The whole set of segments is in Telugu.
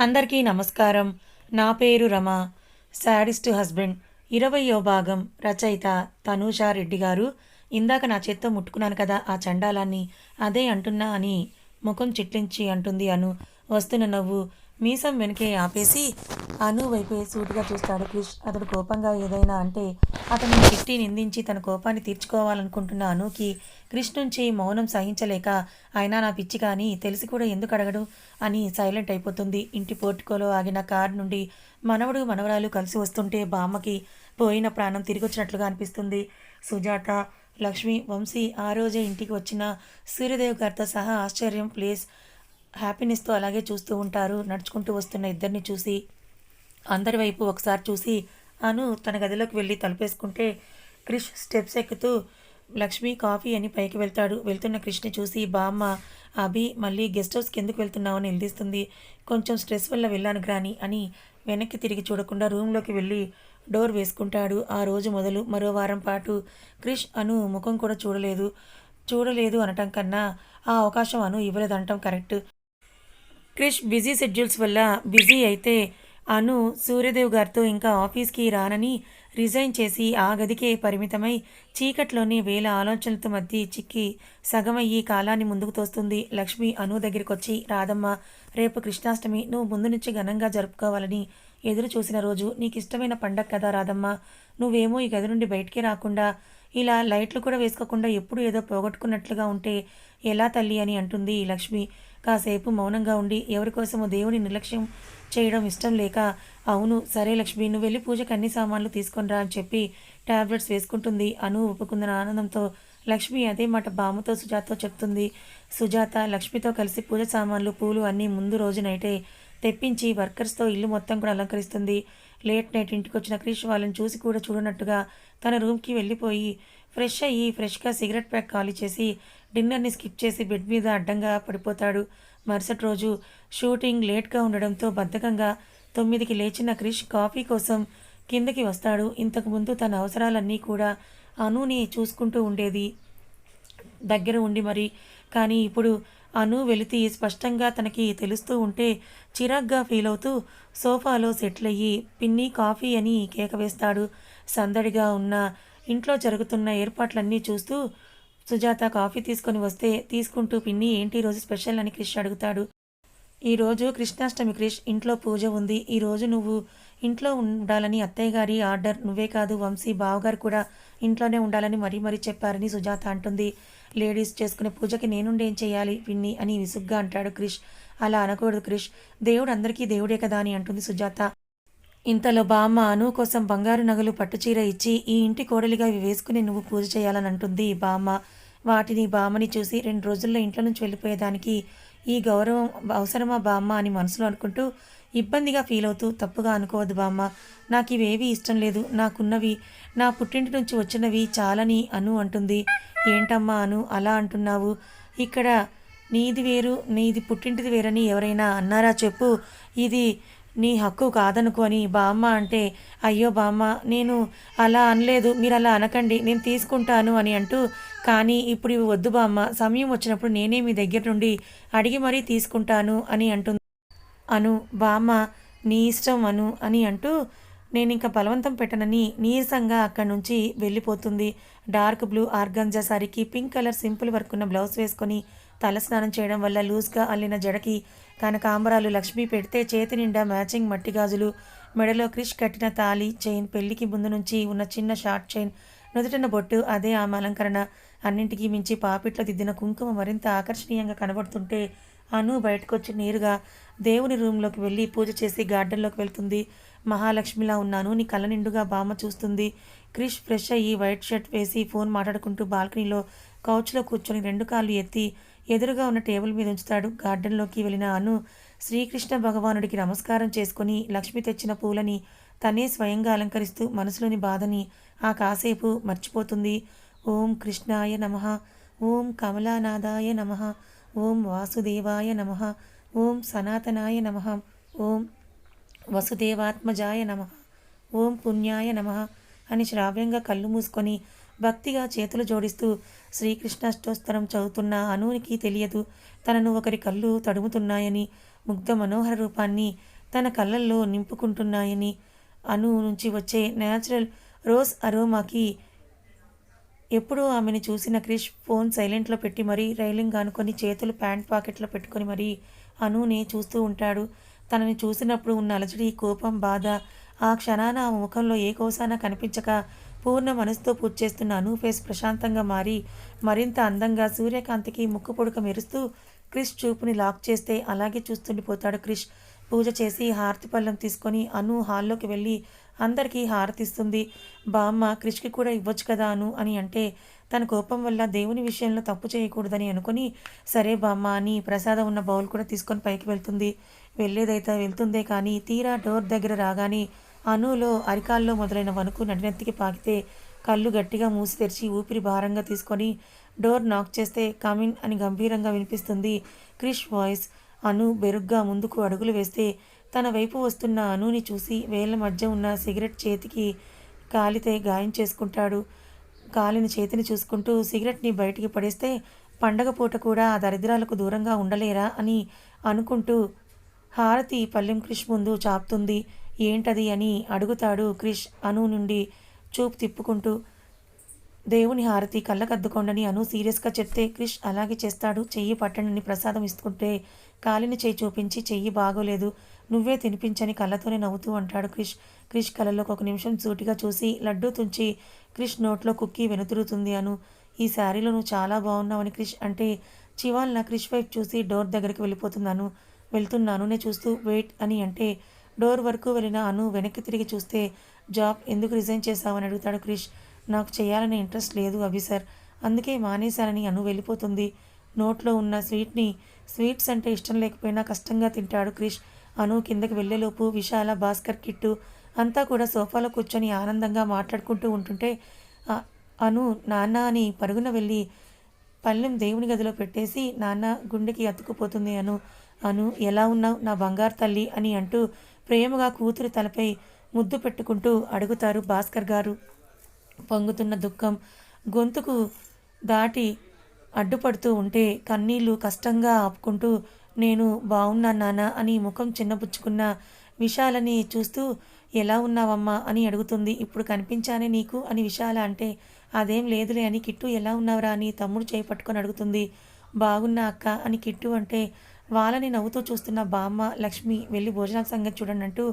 అందరికీ నమస్కారం. నా పేరు రమ. Sadist husband. ఇరవయో భాగం రచయిత తనూషా రెడ్డి గారు. ఇందాక నా చేత్తో ముట్టుకున్నాను కదా ఆ చండాలాన్ని. అదే అంటున్నా అని ముఖం చిట్లించి అంటుంది అను. వస్తున్న నవ్వు మీసం వెనకే ఆపేసి అను వైపే సూటిగా చూస్తాడు క్రిష్. అతడు కోపంగా ఏదైనా అంటే అతను చిట్టి నిందించి తన కోపాన్ని తీర్చుకోవాలనుకుంటున్న అనుకి క్రిష్ నుంచి మౌనం సహించలేక అయినా నా పిచ్చి కానీ తెలిసి కూడా ఎందుకు అడగడు? అని సైలెంట్ అయిపోతుంది. ఇంటి పోర్టుకోలో ఆగిన కార్ నుండి మనవడు మనవరాలు కలిసి వస్తుంటే బామ్మకి పోయిన ప్రాణం తిరిగి వచ్చినట్లుగా అనిపిస్తుంది. సుజాత లక్ష్మి వంశీ ఆ రోజే ఇంటికి వచ్చిన సూర్యదేవ్ గారితో సహా ఆశ్చర్యం ప్లేస్ హ్యాపీనెస్తో అలాగే చూస్తూ ఉంటారు నడుచుకుంటూ వస్తున్న ఇద్దరిని చూసి అందరి వైపు ఒకసారి చూసి అను తన గదిలోకి వెళ్ళి తలుపేసుకుంటే క్రిష్ స్టెప్స్ ఎక్కుతూ లక్ష్మి కాఫీ అని పైకి వెళ్తాడు. వెళ్తున్న క్రిష్ని చూసి బామ్మ అభి మళ్ళీ గెస్ట్ హౌస్కి ఎందుకు వెళ్తున్నావు అని నిలదీస్తుంది. కొంచెం స్ట్రెస్ వల్ల వెళ్ళాను గ్రాని అని వెనక్కి తిరిగి చూడకుండా రూమ్లోకి వెళ్ళి డోర్ వేసుకుంటాడు. ఆ రోజు మొదలు మరో వారం పాటు క్రిష్ అను ముఖం కూడా చూడలేదు. చూడలేదు అనటం కన్నా ఆ అవకాశం అను ఇవ్వలేదంటం కరెక్ట్. క్రిష్ బిజీ షెడ్యూల్స్ వల్ల బిజీ అయితే అను సూర్యదేవ్ గారితో ఇంకా ఆఫీస్కి రానని రిజైన్ చేసి ఆ గదికే పరిమితమై చీకట్లోని వేల ఆలోచనలతో మధ్య చిక్కి సగమయ్యి కాలాన్ని ముందుకు తోస్తుంది. లక్ష్మి అను దగ్గరికి వచ్చి రాధమ్మ రేపు కృష్ణాష్టమి నువ్వు ముందు నుంచి ఘనంగా జరుపుకోవాలని ఎదురు చూసిన రోజు నీకు ఇష్టమైన పండగ కదా రాధమ్మ. నువ్వేమో ఈ గది నుండి బయటికి రాకుండా ఇలా లైట్లు కూడా వేసుకోకుండా ఎప్పుడు ఏదో పోగొట్టుకున్నట్లుగా ఉంటే ఎలా తల్లి అని అంటుంది లక్ష్మి. కాసేపు మౌనంగా ఉండి ఎవరికోసమో దేవుని నిర్లక్ష్యం చేయడం ఇష్టం లేక అవును సరే లక్ష్మి నువ్వు వెళ్ళి పూజకు అన్ని సామాన్లు తీసుకొనిరా అని చెప్పి టాబ్లెట్స్ వేసుకుంటుంది. అను ఒప్పుకుందన ఆనందంతో లక్ష్మి అదే మాట బామ్మతో సుజాతతో చెప్తుంది. సుజాత లక్ష్మితో కలిసి పూజ సామాన్లు పూలు అన్నీ ముందు రోజు నైటే తెప్పించి వర్కర్స్తో ఇల్లు మొత్తం కూడా అలంకరిస్తుంది. లేట్ నైట్ ఇంటికి వచ్చిన క్రిష్ వాళ్ళని చూసి కూడా చూడనట్టుగా తన రూమ్కి వెళ్ళిపోయి ఫ్రెష్ అయ్యి ఫ్రెష్గా సిగరెట్ ప్యాక్ ఖాళీ చేసి డిన్నర్ని స్కిప్ చేసి బెడ్ మీద అడ్డంగా పడిపోతాడు. మరుసటి రోజు షూటింగ్ లేట్గా ఉండడంతో బద్ధకంగా తొమ్మిదికి లేచిన క్రిష్ కాఫీ కోసం కిందకి వస్తాడు. ఇంతకుముందు తన అవసరాలన్నీ కూడా అనుని చూసుకుంటూ ఉండేది. దగ్గర ఉండి మరి కానీ ఇప్పుడు అను వెలితి స్పష్టంగా తనకి తెలుస్తూ ఉంటే చిరాగ్గా ఫీల్ అవుతూ సోఫాలో సెటిల్ అయ్యి పిన్ని కాఫీ అని కేక వేస్తాడు. సందడిగా ఉన్న ఇంట్లో జరుగుతున్న ఏర్పాట్లన్నీ చూస్తూ సుజాత కాఫీ తీసుకొని వస్తే తీసుకుంటూ పిన్ని ఏంటి రోజు స్పెషల్? అని క్రిష్ అడుగుతాడు. ఈరోజు కృష్ణాష్టమి క్రిష్ ఇంట్లో పూజ ఉంది. ఈరోజు నువ్వు ఇంట్లో ఉండాలని అత్తయ్య గారి ఆర్డర్. నువ్వే కాదు వంశీ బావగారు కూడా ఇంట్లోనే ఉండాలని మరీ మరీ చెప్పారని సుజాత అంటుంది. లేడీస్ చేసుకునే పూజకి నేనుండేం చేయాలి పిన్ని? అని విసుగ్గా అంటాడు క్రిష్. అలా అనకూడదు క్రిష్. దేవుడు అందరికీ దేవుడే కదా అని అంటుంది సుజాత. ఇంతలో బామ్మ అను కోసం బంగారు నగలు పట్టుచీర ఇచ్చి ఈ ఇంటి కోడలిగా ఇవి వేసుకుని నువ్వు పూజ చేయాలని అంటుంది బామ్మ. వాటిని బామ్మని చూసి రెండు రోజుల్లో ఇంట్లో నుంచి వెళ్ళిపోయేదానికి ఈ గౌరవం అవసరమా బామ్మ అని మనసులో అనుకుంటూ ఇబ్బందిగా ఫీల్ అవుతూ తప్పుగా అనుకోవద్దు బామ్మ. నాకు ఇవేవి ఇష్టం లేదు. నాకున్నవి నా పుట్టింటి నుంచి వచ్చినవి చాలని అను అంటుంది. ఏంటమ్మా అను అలా అంటున్నావు. ఇక్కడ నీది వేరు నీది పుట్టింటిది వేరని ఎవరైనా అన్నారా చెప్పు. ఇది నీ హక్కు కాదనుకొని బామ్మ అంటే అయ్యో బామ్మ నేను అలా అనలేదు మీరు అలా అనకండి నేను తీసుకుంటాను అని అంటూ కానీ ఇప్పుడు ఇవి వద్దు బామ్మ సమయం వచ్చినప్పుడు నేనే మీ దగ్గర నుండి అడిగి మరీ తీసుకుంటాను అని అంటుంది. అను బామ్మ నీ ఇష్టం అను అని అంటూ నేను ఇంకా బలవంతం పెట్టనని నీరసంగా అక్కడి నుంచి వెళ్ళిపోతుంది. డార్క్ బ్లూ ఆర్గంజా సారీకి పింక్ కలర్ సింపుల్ వర్క్ ఉన్న బ్లౌజ్ వేసుకొని తలస్నానం చేయడం వల్ల లూజ్గా అల్లిన జడకి కనకాంబరాలు లక్ష్మి పెడితే చేతి నిండా మ్యాచింగ్ మట్టి గాజులు. మెడలో క్రిష్ కట్టిన తాళి చైన్. పెళ్ళికి ముందు నుంచి ఉన్న చిన్న షార్ట్ చైన్. నుదుటిన బొట్టు అదే ఆమె అలంకరణ. అన్నింటికీ మించి పాపిట్లో దిద్దిన కుంకుమ మరింత ఆకర్షణీయంగా కనబడుతుంటే అను బయటకొచ్చి నేరుగా దేవుని రూంలోకి వెళ్ళి పూజ చేసి గార్డెన్లోకి వెళ్తుంది. మహాలక్ష్మిలా ఉన్నాను. నీ కళ్ళ నిండుగా బామ్మ చూస్తుంది. క్రిష్ ఫ్రెష్ అయ్యి వైట్ షర్ట్ వేసి ఫోన్ మాట్లాడుకుంటూ బాల్కనీలో కౌచ్లో కూర్చొని రెండు కాళ్ళు ఎత్తి ఎదురుగా ఉన్న టేబుల్ మీద ఉంచుతాడు. గార్డెన్లోకి వెళ్ళిన అను శ్రీకృష్ణ భగవానుడికి నమస్కారం చేసుకుని లక్ష్మి తెచ్చిన పూలని తనే స్వయంగా అలంకరిస్తూ మనసులోని బాధని ఆ కాసేపు మర్చిపోతుంది. ఓం కృష్ణాయ నమ. ఓం కమలానాథాయ నమ. ఓం వాసుదేవాయ నమ. ఓం సనాతనాయ నమ. ఓం వసుదేవాత్మజాయ నమ. ఓం పుణ్యాయ నమ అని శ్రావ్యంగా కళ్ళు మూసుకొని భక్తిగా చేతులు జోడిస్తూ శ్రీకృష్ణాష్టోత్తరం చదువుతున్న అనునికి తెలియదు. తనను ఒకరి కళ్ళు తడుముతున్నాయని ముగ్ధ మనోహర రూపాన్ని తన కళ్ళల్లో నింపుకుంటున్నాయని అను నుంచి వచ్చే న్యాచురల్ రోజ్ అరోమాకి ఎప్పుడూ ఆమెను చూసిన క్రిష్ ఫోన్ సైలెంట్లో పెట్టి మరీ రైలింగ్ అనుకొని చేతులు ప్యాంట్ పాకెట్లో పెట్టుకొని మరీ అనుని చూస్తూ ఉంటాడు. తనని చూసినప్పుడు ఉన్న అలజడి కోపం బాధ ఆ క్షణాన ఆ ముఖంలో ఏ కోసాన కనిపించక పూర్ణ మనసుతో పూజ చేస్తున్న అను ఫేస్ ప్రశాంతంగా మారి మరింత అందంగా సూర్యకాంతికి ముక్కు పొడుక మెరుస్తూ క్రిష్ చూపుని లాక్ చేస్తే అలాగే చూస్తుండిపోతాడు క్రిష్. పూజ చేసి హారతి పళ్ళం తీసుకొని అను హాల్లోకి వెళ్ళి అందరికీ హారతిస్తుంది. బామ్మ క్రిష్కి కూడా ఇవ్వచ్చు కదా అను అని అంటే తన కోపం వల్ల దేవుని విషయంలో తప్పు చేయకూడదని అనుకుని సరే బామ్మ అని ప్రసాదం ఉన్న బౌల్ కూడా తీసుకొని పైకి వెళ్తుంది. వెళ్ళేదైతే వెళ్తుందే కానీ తీరా డోర్ దగ్గర రాగానే అనులో అరికాల్లో మొదలైన వణుకు నడినెత్తికి పాకితే కళ్ళు గట్టిగా మూసి తెరిచి ఊపిరి భారంగా తీసుకొని డోర్ నాక్ చేస్తే కమిన్ అని గంభీరంగా వినిపిస్తుంది. క్రిష్ వాయిస్. అను బెరుగ్గా ముందుకు అడుగులు వేస్తే తన వైపు వస్తున్న అనుని చూసి వేళ్ళ మధ్య ఉన్న సిగరెట్ చేతికి కాలితే గాయం చేసుకుంటాడు. కాలిన చేతిని చూసుకుంటూ సిగరెట్ని బయటికి పడేస్తే పండగ పూట కూడా ఆ దరిద్రాలకు దూరంగా ఉండలేరా అని అనుకుంటూ హారతి పల్లెం క్రిష్ ముందు చాపుతుంది. ఏంటది అని అడుగుతాడు క్రిష్ అను నుండి చూపు తిప్పుకుంటూ. దేవుని హారతి కళ్ళకద్దుకోండని అను సీరియస్గా చెప్తే క్రిష్ అలాగే చేస్తాడు. చెయ్యి పట్టండి ప్రసాదం ఇస్తుంటే కాలిని చేయి చూపించి చెయ్యి బాగోలేదు. నువ్వే తినిపించని కళ్ళతోనే నవ్వుతూ అంటాడు క్రిష్. క్రిష్ కళ్ళలోకి ఒక నిమిషం సూటిగా చూసి లడ్డూ తుంచి క్రిష్ నోట్లో కుక్కి వెనుతురుతుంది అను. ఈ శారీలో నువ్వు చాలా బాగున్నావని క్రిష్ అంటే చివాల్న క్రిష్ వైపు చూసి డోర్ దగ్గరికి వెళ్ళిపోతున్నాను వెళ్తున్నాను నేను చూస్తూ వెయిట్ అని అంటే డోర్ వరకు వెళ్ళిన అను వెనక్కి తిరిగి చూస్తే జాబ్ ఎందుకు రిజైన్ చేశావని అడుగుతాడు క్రిష్. నాకు చేయాలనే ఇంట్రెస్ట్ లేదు అభిసర్ అందుకే మానేశానని అను వెళ్ళిపోతుంది. నోట్లో ఉన్న స్వీట్ని స్వీట్స్ అంటే ఇష్టం లేకపోయినా కష్టంగా తింటాడు క్రిష్. అను కిందకి వెళ్ళేలోపు విశాల భాస్కర్ కిట్టు అంతా కూడా సోఫాలో కూర్చొని ఆనందంగా మాట్లాడుకుంటూ ఉంటుంటే అను నాన్న అని పరుగున వెళ్ళి పళ్ళెం దేవుని గదిలో పెట్టేసి నాన్న గుండెకి అతుకుపోతుంది అను. అను ఎలా ఉన్నావు నా బంగారు తల్లి అని అంటూ ప్రేమగా కూతురు తలపై ముద్దు పెట్టుకుంటూ అడుగుతారు భాస్కర్ గారు. పొంగుతున్న దుఃఖం గొంతుకు దాటి అడ్డుపడుతూ ఉంటే కన్నీళ్ళు కష్టంగా ఆపుకుంటూ నేను బాగున్నా నాన్న అని ముఖం చిన్నపుచ్చుకున్న విశాలని చూస్తూ ఎలా ఉన్నావమ్మా అని అడుగుతుంది. ఇప్పుడు కనిపించానే నీకు అని విశాల అంటే అదేం లేదులే అని కిట్టు ఎలా ఉన్నావురా అని తమ్ముడు చేపట్టుకొని అడుగుతుంది. బాగున్నా అక్క అని కిట్టు అంటే వాళ్ళని నవ్వుతూ చూస్తున్న బామ్మ లక్ష్మి వెళ్ళి భోజనాల సంగతి చూడండి అంటూ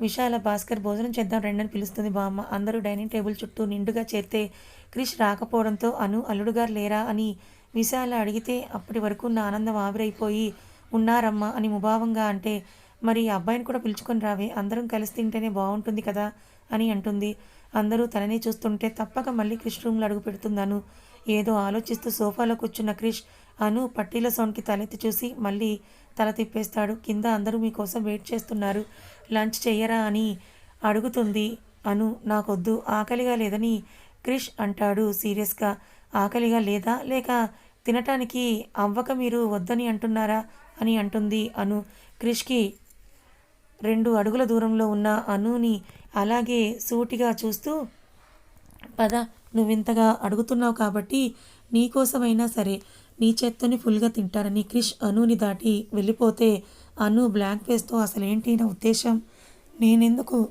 విశాల భాస్కర్ భోజనం చేద్దాం రెండని పిలుస్తుంది బామ్మ. అందరూ డైనింగ్ టేబుల్ చుట్టూ నిండుగా చేరితే క్రిష్ రాకపోవడంతో అను అల్లుడుగారు లేరా అని విశాల అడిగితే అప్పటి వరకు ఉన్న ఆనందం ఆవిరైపోయి ఉన్నారమ్మా అని ముభావంగా అంటే మరి ఈ అబ్బాయిని కూడా పిలుచుకొని రావే అందరం కలిసి తింటేనే బాగుంటుంది కదా అని అంటుంది. అందరూ తననే చూస్తుంటే తప్పక మళ్ళీ క్రిష్ రూమ్లో అడుగు పెడుతుందను ఏదో ఆలోచిస్తూ సోఫాలో కూర్చున్న క్రిష్ అను పట్టీల సౌండ్కి తలెత్తి చూసి మళ్ళీ తల తిప్పేస్తాడు. కింద అందరూ మీకోసం వెయిట్ చేస్తున్నారు. లంచ్ చెయ్యరా అని అడుగుతుంది అను. నాకొద్దు ఆకలిగా లేదని క్రిష్ అంటాడు సీరియస్గా. ఆకలిగా లేదా? లేక తినటానికి అవ్వక మీరు వద్దని అంటున్నారా అని అంటుంది అను. క్రిష్కి రెండు అడుగుల దూరంలో ఉన్న అనుని అలాగే సూటిగా చూస్తూ పద నువ్వింతగా అడుగుతున్నావు కాబట్టి నీకోసమైనా సరే నీ చేత్తోని ఫుల్గా తింటారని క్రిష్ అనుని దాటి వెళ్ళిపోతే అను బ్లాంక్ ఫేస్తో అసలేంటి నా ఉద్దేశం? నేనెందుకు?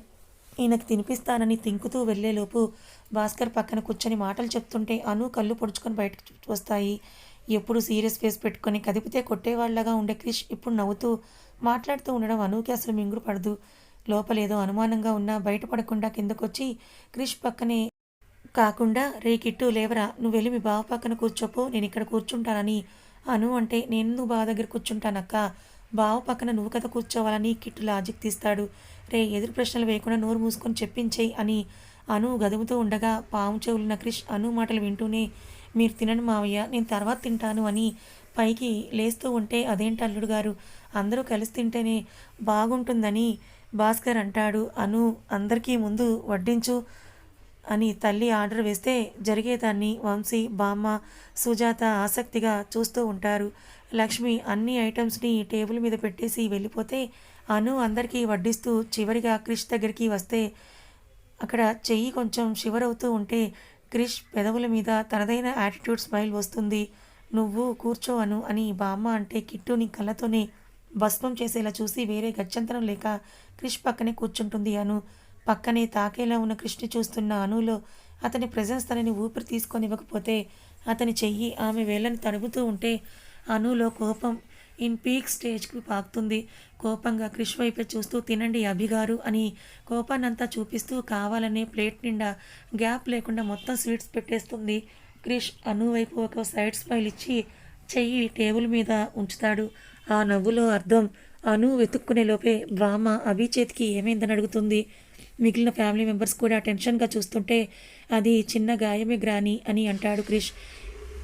ఈయనకు తినిపిస్తానని తింకుతూ వెళ్ళేలోపు భాస్కర్ పక్కన కూర్చొని మాటలు చెప్తుంటే అను కళ్ళు పొడుచుకొని బయటకు వస్తాయి ఎప్పుడు సీరియస్ ఫేస్ పెట్టుకొని కదిపితే కొట్టేవాళ్ళగా ఉండే క్రిష్ ఇప్పుడు నవ్వుతూ మాట్లాడుతూ ఉండడం అనుకి అసలు మింగుడు పడదు. లోపలేదో అనుమానంగా ఉన్నా బయటపడకుండా కిందకొచ్చి క్రిష్ పక్కనే కాకుండా రే కిట్టు లేవరా నువ్వు వెళ్ళి మీ బావ పక్కన కూర్చోపో నేను ఇక్కడ కూర్చుంటానని. అను అంటే నేను నువ్వు బావ దగ్గర కూర్చుంటానక్క. బావ పక్కన నువ్వు కదా కూర్చోవాలని కిట్టు లాజిక్ తీస్తాడు. రే ఎదురు ప్రశ్నలు వేయకుండా నోరు మూసుకొని చెప్పించేయి అని అను గదుముతూ ఉండగా పాము చెవులున్న క్రిష్ అను మాటలు వింటూనే మీరు తినను మావయ్య నేను తర్వాత తింటాను అని పైకి లేస్తూ ఉంటే అదేంటి అల్లుడు గారు అందరూ కలిసి తింటేనే బాగుంటుందని భాస్కర్ అంటాడు. అను అందరికీ ముందు వడ్డించు అని తల్లి ఆర్డర్ వేస్తే జరిగేదాన్ని వంశీ బామ్మ సుజాత ఆసక్తిగా చూస్తూ ఉంటారు. లక్ష్మి అన్ని ఐటమ్స్ని టేబుల్ మీద పెట్టేసి వెళ్ళిపోతే అను అందరికీ వడ్డిస్తూ చివరిగా క్రిష్ దగ్గరికి వస్తే అక్కడ చెయ్యి కొంచెం షివరవుతూ ఉంటే క్రిష్ పెదవుల మీద తనదైన యాటిట్యూడ్ స్మైల్ వస్తుంది. నువ్వు కూర్చో అను అని బామ్మ అంటే కిట్టుని కళ్ళతోనే భస్మం చేసేలా చూసి వేరే గత్యంతరం లేక క్రిష్ పక్కనే కూర్చుంటుంది అను. పక్కనే తాకేలా ఉన్న కృష్ణ చూస్తున్న అనులో అతని ప్రజెన్స్ తనని ఊపిరి తీసుకొని ఇవ్వకపోతే అతని చెయ్యి ఆమె వేళ్ళని తడుపుతూ ఉంటే అనులో కోపం ఇన్ పీక్ స్టేజ్కి పాకుతుంది. కోపంగా క్రిష్ వైపే చూస్తూ తినండి అభిగారు అని కోపాన్నంతా చూపిస్తూ కావాలనే ప్లేట్ నిండా గ్యాప్ లేకుండా మొత్తం స్వీట్స్ పెట్టేస్తుంది. క్రిష్ అను వైపు ఒక సైడ్ స్మైల్ ఇచ్చి చెయ్యి టేబుల్ మీద ఉంచుతాడు. ఆ నవ్వులో అర్థం అను వెతుక్కునే లోపే బామ్మ అభి చేతికి ఏమైందని అడుగుతుంది? మిగిలిన ఫ్యామిలీ మెంబర్స్ కూడా టెన్షన్గా చూస్తుంటే అది చిన్న గాయమే గ్రాని అని అంటాడు క్రిష్.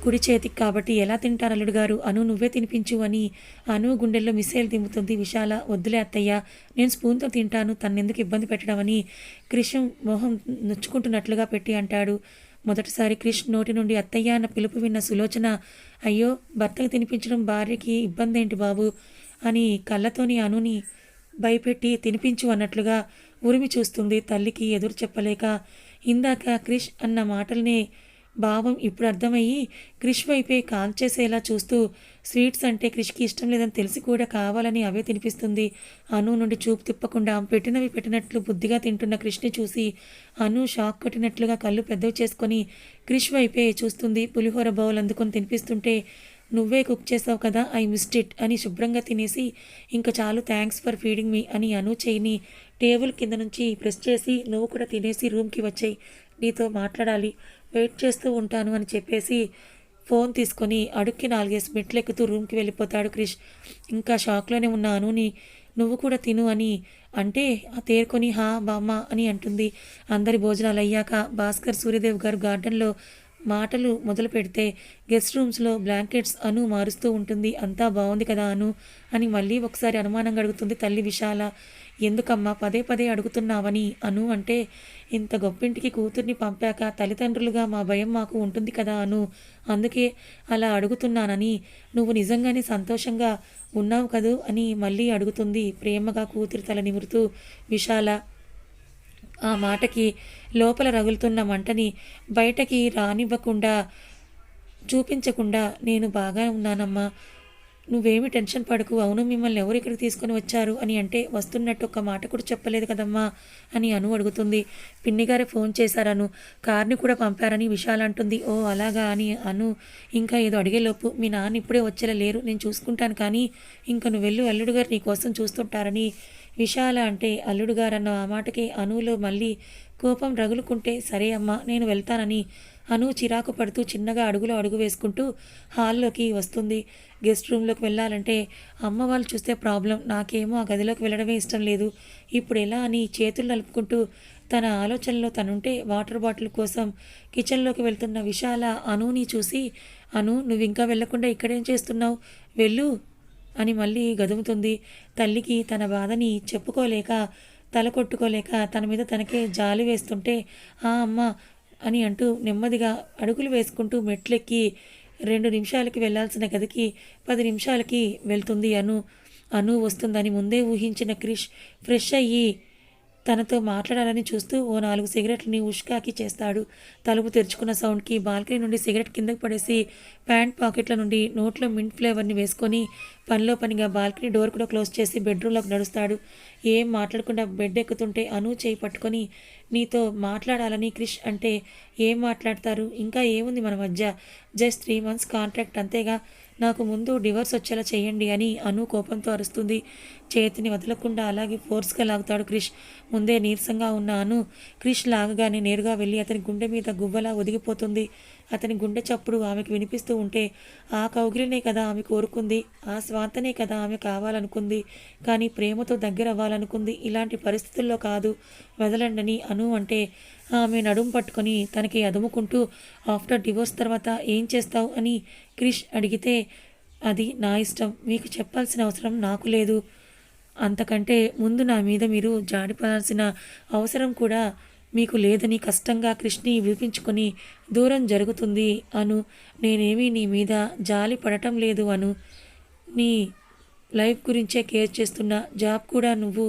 కుడి చేతికి కాబట్టి ఎలా తింటారు అల్లుడు గారు? అను నువ్వే తినిపించు అని అను గుండెల్లో మిసైల్ దింపుతుంది. విశాల వద్దులే అత్తయ్య నేను స్పూన్తో తింటాను తన్నెందుకు ఇబ్బంది పెట్టడం అని క్రిష్ మొహం నొచ్చుకుంటున్నట్లుగా పెట్టి అంటాడు. మొదటిసారి క్రిష్ నోటి నుండి అత్తయ్య అన్న పిలుపు విన్న సులోచన అయ్యో భర్తకు తినిపించడం భార్యకి ఇబ్బంది ఏంటి బాబు? అని కళ్ళతోని అనుని భయపెట్టి తినిపించు అన్నట్లుగా ఉరిమి చూస్తుంది. తల్లికి ఎదురు చెప్పలేక ఇందాక క్రిష్ అన్న మాటలనే భావం ఇప్పుడు అర్థమయ్యి క్రిష్ వైపే కాల్ చేసేలా చూస్తూ స్వీట్స్ అంటే క్రిష్కి ఇష్టం లేదని తెలిసి కూడా కావాలని అవే తినిపిస్తుంది. అను నుండి చూపు తిప్పకుండా పెట్టినవి పెట్టినట్లు బుద్ధిగా తింటున్న క్రిష్ని చూసి అను షాక్ కొట్టినట్లుగా కళ్ళు పెద్దవి చేసుకొని క్రిష్ వైపే చూస్తుంది. పులిహోర బౌల్ అందుకొని తినిపిస్తుంటే నువ్వే కుక్ చేసావు కదా ఐ మిస్డ్ ఇట్ అని శుభ్రంగా తినేసి ఇంకా చాలు థ్యాంక్స్ ఫర్ ఫీడింగ్ మీ అని అను చేయిని టేబుల్ కింద నుంచి ప్రెస్ చేసి నువ్వు కూడా తినేసి రూమ్కి వచ్చాయి. నీతో మాట్లాడాలి వెయిట్ చేస్తూ ఉంటాను అని చెప్పేసి ఫోన్ తీసుకొని అడుక్కి నాలుగేసి మెట్లు ఎక్కుతూ రూమ్కి వెళ్ళిపోతాడు క్రిష్. ఇంకా షాక్లోనే ఉన్న అనుని నువ్వు కూడా తిను అని అంటే తేరుకొని హా బామ్మ అని అంటుంది. అందరి భోజనాలు అయ్యాక భాస్కర్ సూర్యదేవ్ గారు గార్డెన్లో మాటలు మొదలు పెడితే గెస్ట్ రూమ్స్లో బ్లాంకెట్స్ అను మారుస్తూ ఉంటుంది. అంతా బాగుంది కదా అను? అని మళ్ళీ ఒకసారి అనుమానంగా అడుగుతుంది తల్లి విశాల. ఎందుకమ్మా పదే పదే అడుగుతున్నావని అను అంటే ఇంత గొప్పింటికి కూతుర్ని పంపాక తల్లిదండ్రులుగా మా భయం మాకు ఉంటుంది కదా అను? అందుకే అలా అడుగుతున్నానని నువ్వు నిజంగానే సంతోషంగా ఉన్నావు కదూ అని మళ్ళీ అడుగుతుంది ప్రేమగా కూతురు తల నిమురుతూ విశాల. ఆ మాటకి లోపల రగులుతున్న మంటని బయటకి రానివ్వకుండా చూపించకుండా నేను బాగా ఉన్నానమ్మా. నువ్వేమి టెన్షన్ పడకు. అవును మిమ్మల్ని ఎవరు ఇక్కడికి తీసుకొని వచ్చారు అని అంటే వస్తున్నట్టు ఒక మాట కూడా చెప్పలేదు కదమ్మా అని అను అడుగుతుంది. పిన్నిగారే ఫోన్ చేశారను. కార్ని కూడా పంపారని విశాల్ అంటుంది. ఓ అలాగా అని అను. ఇంకా ఏదో అడిగేలోపు మీ నాన్న ఇప్పుడే వచ్చేలా లేరు. నేను చూసుకుంటాను కానీ ఇంకా నువ్వు వెళ్ళు అల్లుడు గారు నీ కోసం చూస్తుంటారని విశాల అంటే అల్లుడుగారన్న ఆ మాటకి అనువులో మళ్ళీ కోపం రగులుకుంటే సరే అమ్మా నేను వెళ్తానని అను చిరాకు పడుతూ చిన్నగా అడుగులో అడుగు వేసుకుంటూ హాల్లోకి వస్తుంది. గెస్ట్ రూమ్లోకి వెళ్ళాలంటే అమ్మ వాళ్ళు చూస్తే ప్రాబ్లం నాకేమో ఆ గదిలోకి వెళ్ళడమే ఇష్టం లేదు. ఇప్పుడు ఎలా అని చేతులు నలుపుకుంటూ తన ఆలోచనలో తనుంటే వాటర్ బాటిల్ కోసం కిచెన్లోకి వెళ్తున్న విశాల అనుని చూసి అను నువ్వు ఇంకా వెళ్ళకుండా ఇక్కడేం చేస్తున్నావు? వెళ్ళు అని మళ్ళీ గదుముతుంది. తల్లికి తన బాధని చెప్పుకోలేక తల కొట్టుకోలేక తన మీద తనకే జాలి వేస్తుంటే ఆ అమ్మ అని అంటూ నెమ్మదిగా అడుగులు వేసుకుంటూ మెట్లెక్కి రెండు నిమిషాలకి వెళ్ళాల్సిన గదికి పది నిమిషాలకి వెళ్తుంది అను అను వస్తుందని ముందే ఊహించిన క్రిష్ ఫ్రెష్ అయ్యి తనతో మాట్లాడాలని చూస్తూ ఓ నాలుగు సిగరెట్లని ఉష్కాకి చేస్తాడు. తలుపు తెరుచుకున్న సౌండ్కి బాల్కనీ నుండి సిగరెట్ కిందకు పడేసి ప్యాంట్ పాకెట్ల నుండి నోట్లో మింట్ ఫ్లేవర్ని వేసుకొని పనిలో పనిగా బాల్కనీ డోర్ కూడా క్లోజ్ చేసి బెడ్రూమ్లోకి నడుస్తాడు. ఏం మాట్లాడకుండా బెడ్ ఎక్కుతుంటే అను చేయి పట్టుకొని నీతో మాట్లాడాలని క్రిష్ అంటే ఏం మాట్లాడతారు? ఇంకా ఏముంది మన మధ్య? జస్ట్ త్రీ మంత్స్ కాంట్రాక్ట్ అంతేగా. నాకు ముందు డివోర్స్ వచ్చేలా చేయండి అని అను కోపంతో అరుస్తుంది. చేతిని వదలకుండా అలాగే ఫోర్స్గా లాగుతాడు క్రిష్. ముందే నీరసంగా ఉన్న అను క్రిష్ లాగగానే నేరుగా వెళ్ళి అతని గుండె మీద గువ్వలా ఒదిగిపోతుంది. అతని గుండె చప్పుడు ఆమెకు వినిపిస్తూ ఉంటే ఆ కౌగిలినే కదా ఆమె కోరుకుంది ఆ స్వార్థనే కదా ఆమె కావాలనుకుంది కానీ ప్రేమతో దగ్గర అవ్వాలనుకుంది ఇలాంటి పరిస్థితుల్లో కాదు. వదలండని అను అంటే ఆమె నడుం పట్టుకొని తనకి అదుముకుంటూ ఆఫ్టర్ డివోర్స్ తర్వాత ఏం చేస్తావు అని క్రిష్ అడిగితే అది నా ఇష్టం మీకు చెప్పాల్సిన అవసరం నాకు లేదు. అంతకంటే ముందు నా మీద మీరు జాడిపడాల్సిన అవసరం కూడా మీకు లేదని కష్టంగా కృష్ణి వినిపించుకొని దూరం జరుగుతుంది అను నేనేమీ నీ మీద జాలి పడటం లేదు అను. నీ లైఫ్ గురించే కేర్ చేస్తున్న జాబ్ కూడా నువ్వు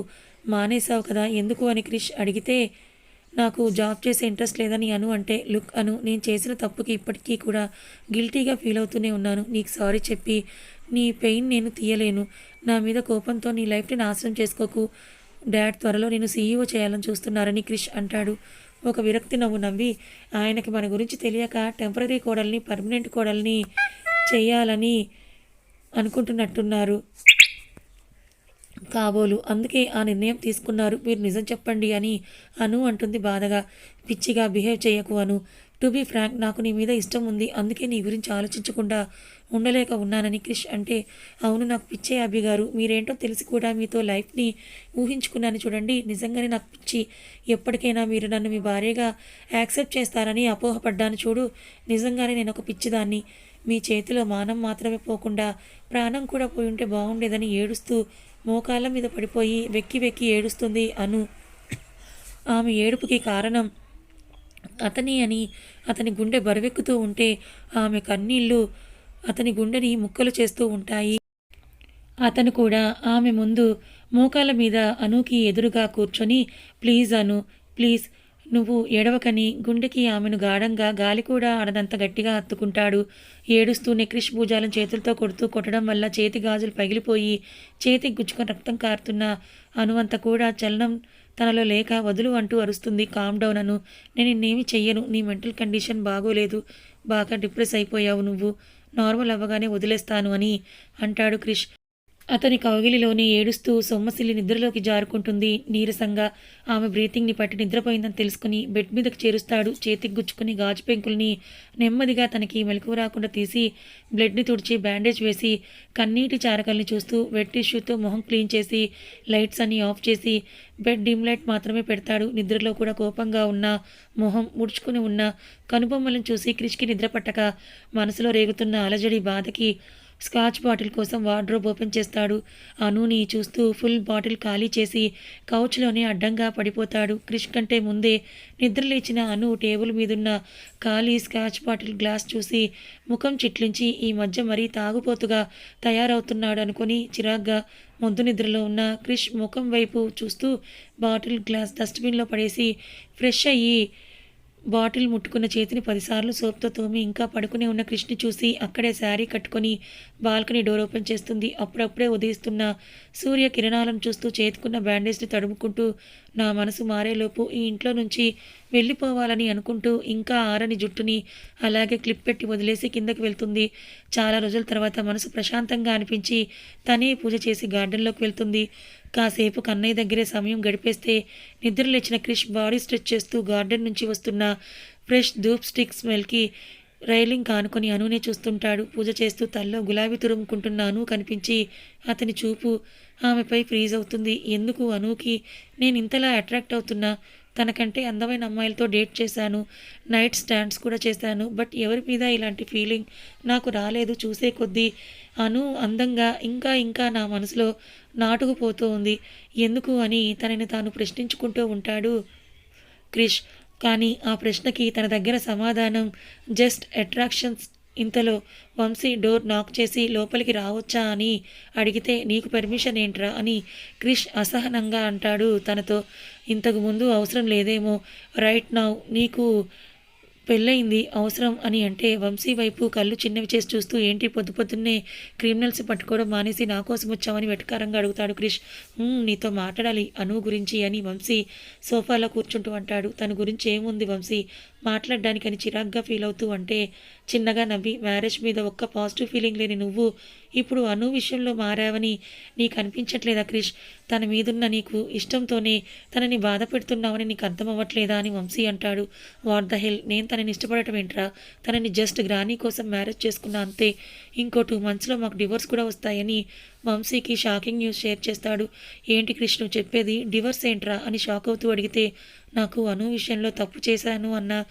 మానేసావు కదా ఎందుకు? అని క్రిష్ అడిగితే నాకు జాబ్ చేసే ఇంట్రెస్ట్ లేదని అను అంటే లుక్ అను నేను చేసిన తప్పుకి ఇప్పటికీ కూడా గిల్టీగా ఫీల్ అవుతూనే ఉన్నాను. నీకు సారీ చెప్పి నీ పెయిన్ నేను తీయలేను. నా మీద కోపంతో నీ లైఫ్ని నాశనం చేసుకోకు. డాడ్ త్వరలో నేను సీఈఓ చేయాలని చూస్తున్నారని క్రిష్ అంటాడు. ఒక విరక్తి నవ్వు నవ్వి ఆయనకి మన గురించి తెలియక టెంపరీ కోడల్ని పర్మనెంట్ కోడల్ని చేయాలని అనుకుంటున్నట్టున్నారు. కాబోలు అందుకే ఆ నిర్ణయం తీసుకున్నారు. మీరు నిజం చెప్పండి అని అను అంటుంది బాధగా. పిచ్చిగా బిహేవ్ చేయకు అను. టు బీ ఫ్రాంక్ నాకు నీ మీద ఇష్టం ఉంది. అందుకే నీ గురించి ఆలోచించకుండా ఉండలేక ఉన్నానని క్రిష్ అంటే అవును నాకు పిచ్చే అభి గారు. మీరేంటో తెలిసి కూడా మీతో లైఫ్ని ఊహించుకున్నాను చూడండి. నిజంగానే నాకు పిచ్చి. ఎప్పటికైనా మీరు నన్ను మీ భార్యగా యాక్సెప్ట్ చేస్తారని అపోహపడ్డాను చూడు. నిజంగానే నేను ఒక పిచ్చిదాన్ని. మీ చేతిలో మానం మాత్రమే పోకుండా ప్రాణం కూడా పోయి ఉంటే బాగుండేదని ఏడుస్తూ మోకాళ్ళ మీద పడిపోయి వెక్కి వెక్కి ఏడుస్తుంది అను. ఆమె ఏడుపుకి కారణం అతని అని అతని గుండె బరువెక్కుతూ ఉంటే ఆమె కన్నీళ్ళు అతని గుండెని ముక్కలు చేస్తూ ఉంటాయి. అతను కూడా ఆమె ముందు మోకాల మీద అనుకి ఎదురుగా కూర్చొని ప్లీజ్ అను ప్లీజ్ నువ్వు ఎడవకని గుండెకి ఆమెను గాఢంగా గాలి కూడా ఆడదంత గట్టిగా హత్తుకుంటాడు ఏడుస్తూనే క్రిష్ భుజాలను చేతులతో కొడుతూ కొట్టడం వల్ల చేతి గాజులు పగిలిపోయి చేతికి గుచ్చుకొని రక్తం కారుతున్న అనువంత కూడా చలనం తనలో లేక వదులు అంటూ అరుస్తుంది. కామ్ డౌన్ అను నేను నిన్నేమి చెయ్యను. నీ మెంటల్ కండిషన్ బాగోలేదు. బాగా డిప్రెస్ అయిపోయావు నువ్వు. నార్మల్ అవ్వగానే వదిలేస్తాను అని అంటాడు క్రిష్. అతని కౌగిలిలోనే ఏడుస్తూ సొమ్మసిల్లి నిద్రలోకి జారుకుంటుంది నీరసంగా. ఆమె బ్రీతింగ్ని పట్టి నిద్రపోయిందని తెలుసుకుని బెడ్ మీదకి చేరుస్తాడు. చేతికి గుచ్చుకుని గాజు పెంకుల్ని నెమ్మదిగా తనకి మెలకు రాకుండా తీసి బ్లడ్ని తుడిచి బ్యాండేజ్ వేసి కన్నీటి చారకల్ని చూస్తూ వెట్ టిష్యూతో మొహం క్లీన్ చేసి లైట్స్ అన్ని ఆఫ్ చేసి బెడ్ డిమ్ లైట్ మాత్రమే పెడతాడు. నిద్రలో కూడా కోపంగా ఉన్న మొహం ముడుచుకుని ఉన్న కనుబొమ్మలను చూసి క్రిష్కి నిద్రపట్టక మనసులో రేగుతున్న అలజడి బాధకి స్కాచ్ బాటిల్ కోసం వార్డ్రోబ్ ఓపెన్ చేస్తాడు. అనుని చూస్తూ ఫుల్ బాటిల్ ఖాళీ చేసి కౌచ్లోనే అడ్డంగా పడిపోతాడు. క్రిష్ కంటే ముందే నిద్రలేచిన అను టేబుల్ మీదున్న ఖాళీ స్కాచ్ బాటిల్ గ్లాస్ చూసి ముఖం చిట్లించి ఈ మధ్య మరీ తాగుపోతుగా తయారవుతున్నాడు అనుకుని చిరాగ్గా మొద్దు నిద్రలో ఉన్న క్రిష్ ముఖం వైపు చూస్తూ బాటిల్ గ్లాస్ డస్ట్బిన్లో పడేసి ఫ్రెష్ అయ్యి బాటిల్ ముట్టుకున్న చేతిని పదిసార్లు సోప్తో తోమి ఇంకా పడుకునే ఉన్న కృష్ణి చూసి అక్కడే శారీ కట్టుకొని బాల్కనీ డోర్ ఓపెన్ చేస్తుంది. అప్పుడప్పుడే ఉదయిస్తున్న సూర్య కిరణాలను చూస్తూ చేతుకున్న బ్యాండేజ్ని తడుముకుంటూ నా మనసు మారేలోపు ఈ ఇంట్లో నుంచి వెళ్ళిపోవాలని అనుకుంటూ ఇంకా ఆరని జుట్టుని అలాగే క్లిప్ పెట్టి వదిలేసి కిందకి వెళ్తుంది. చాలా రోజుల తర్వాత మనసు ప్రశాంతంగా అనిపించి తనే పూజ చేసి గార్డెన్లోకి వెళ్తుంది. కాసేపు కన్నయ్య దగ్గరే సమయం గడిపేస్తే నిద్రలేచిన క్రిష్ బాడీ స్ట్రెచ్ చేస్తూ గార్డెన్ నుంచి వస్తున్న ఫ్రెష్ ధూప్ స్టిక్ స్మెల్కి రైలింగ్ కానుకొని అనునే చూస్తుంటాడు. పూజ చేస్తూ తల్లో గులాబీ తురుముకుంటున్న అను కనిపించి అతని చూపు ఆమెపై ఫ్రీజ్ అవుతుంది. ఎందుకు అనుకి నేను ఇంతలా అట్రాక్ట్ అవుతున్నా? తనకంటే అందమైన అమ్మాయిలతో డేట్ చేశాను నైట్ స్టాండ్స్ కూడా చేశాను బట్ ఎవరి మీద ఇలాంటి ఫీలింగ్ నాకు రాలేదు. చూసే కొద్దీ అను అందంగా ఇంకా ఇంకా నా మనసులో నాటుకుపోతూ ఉంది. ఎందుకు అని తనని తాను ప్రశ్నించుకుంటూ ఉంటాడు క్రిష్. కానీ ఆ ప్రశ్నకి తన దగ్గర సమాధానం జస్ట్ అట్రాక్షన్స్ ఇంతలో వంశీ డోర్ నాక్ చేసి లోపలికి రావచ్చా అని అడిగితే నీకు పర్మిషన్ ఏంట్రా అని క్రిష్ అసహనంగా అంటాడు. తనతో ఇంతకు ముందు అవసరం లేదేమో రైట్ నౌ నీకు పెళ్ళయింది అవసరం అని అంటే వంశీ వైపు కళ్ళు చిన్నవి చేసి చూస్తూ ఏంటి పొద్దు పొద్దున్నే క్రిమినల్స్ పట్టుకోవడం మానేసి నా కోసం వచ్చామని వెటకారంగా అడుగుతాడు క్రిష్. నీతో మాట్లాడాలి అను గురించి అని వంశీ సోఫాలో కూర్చుంటూ అంటాడు. తన గురించి ఏముంది వంశీ? మాట్లాడడానికని చిరాగ్గా ఫీల్ అవుతూ అంటే చిన్నగా నవ్వి మ్యారేజ్ మీద ఒక్క పాజిటివ్ ఫీలింగ్ లేని నువ్వు. ఇప్పుడు అను విషయంలో మారావని నీకు అనిపించట్లేదా క్రిష్? తన మీదున్న నీకు ఇష్టంతోనే తనని బాధ పెడుతున్నావని నీకు అర్థం అవ్వట్లేదా అని వంశీ అంటాడు. What the hell? నేను తనని ఇష్టపడటం ఏంట్రా? తనని జస్ట్ గ్రానీ కోసం మ్యారేజ్ చేసుకున్నా అంతే. ఇంకో టూ మంత్స్లో మాకు డివోర్స్ కూడా వస్తాయని వంశీకి షాకింగ్ న్యూస్ షేర్ చేస్తాడు. ఏంటి కృష్ణు చెప్పేది? డివర్స్ ఏంట్రా? అని షాక్ అవుతూ అడిగితే నాకు అను విషయంలో తప్పు చేశాను అన్న.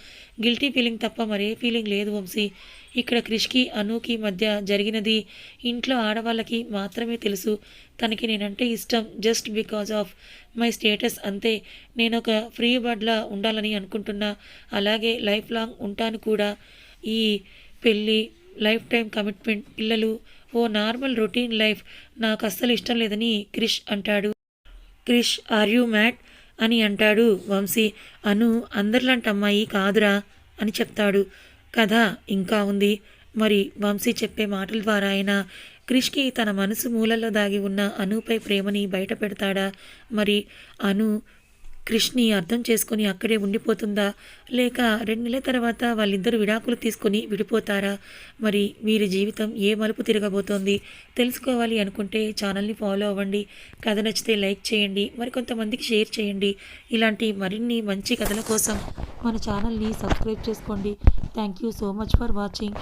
గిల్టీ ఫీలింగ్ తప్ప మరే ఫీలింగ్ లేదు వంశీ. ఇక్కడ క్రిష్కి అనుకి మధ్య జరిగినది ఇంట్లో ఆడవాళ్ళకి మాత్రమే తెలుసు. తనకి నేనంటే ఇష్టం just because of my status అంతే. నేను ఒక ఫ్రీ బర్డ్లా ఉండాలని అనుకుంటున్నా. అలాగే లైఫ్ లాంగ్ ఉంటాను కూడా. ఈ పెళ్ళి లైఫ్ టైం కమిట్మెంట్ పిల్లలు ఓ నార్మల్ రొటీన్ లైఫ్ నాకు అస్సలు ఇష్టం లేదని క్రిష్ అంటాడు. క్రిష్ ఆర్ యూ మ్యాట్ అని అంటాడు వంశీ. అను అందరిలాంటి అమ్మాయి కాదురా అని చెప్తాడు. కథ ఇంకా ఉంది. మరి వంశీ చెప్పే మాటల ద్వారా అయినా క్రిష్కి తన మనసు మూలల్లో దాగి ఉన్న అనుపై ప్రేమని బయట పెడతాడా మరి అను కృష్ణి అర్థం చేసుకొని అక్కడే ఉండిపోతుందా? లేక రెండు నెలల తర్వాత వాళ్ళిద్దరూ విడాకులు తీసుకొని విడిపోతారా? మరి వీరి జీవితం ఏ మలుపు తిరగబోతోంది? తెలుసుకోవాలి అనుకుంటే ఛానల్ని ఫాలో అవ్వండి. కథ నచ్చితే లైక్ చేయండి. మరి కొంతమందికి షేర్ చేయండి. ఇలాంటి మరిన్ని మంచి కథల కోసం మన ఛానల్ని సబ్స్క్రైబ్ చేసుకోండి. Thank you so much for watching.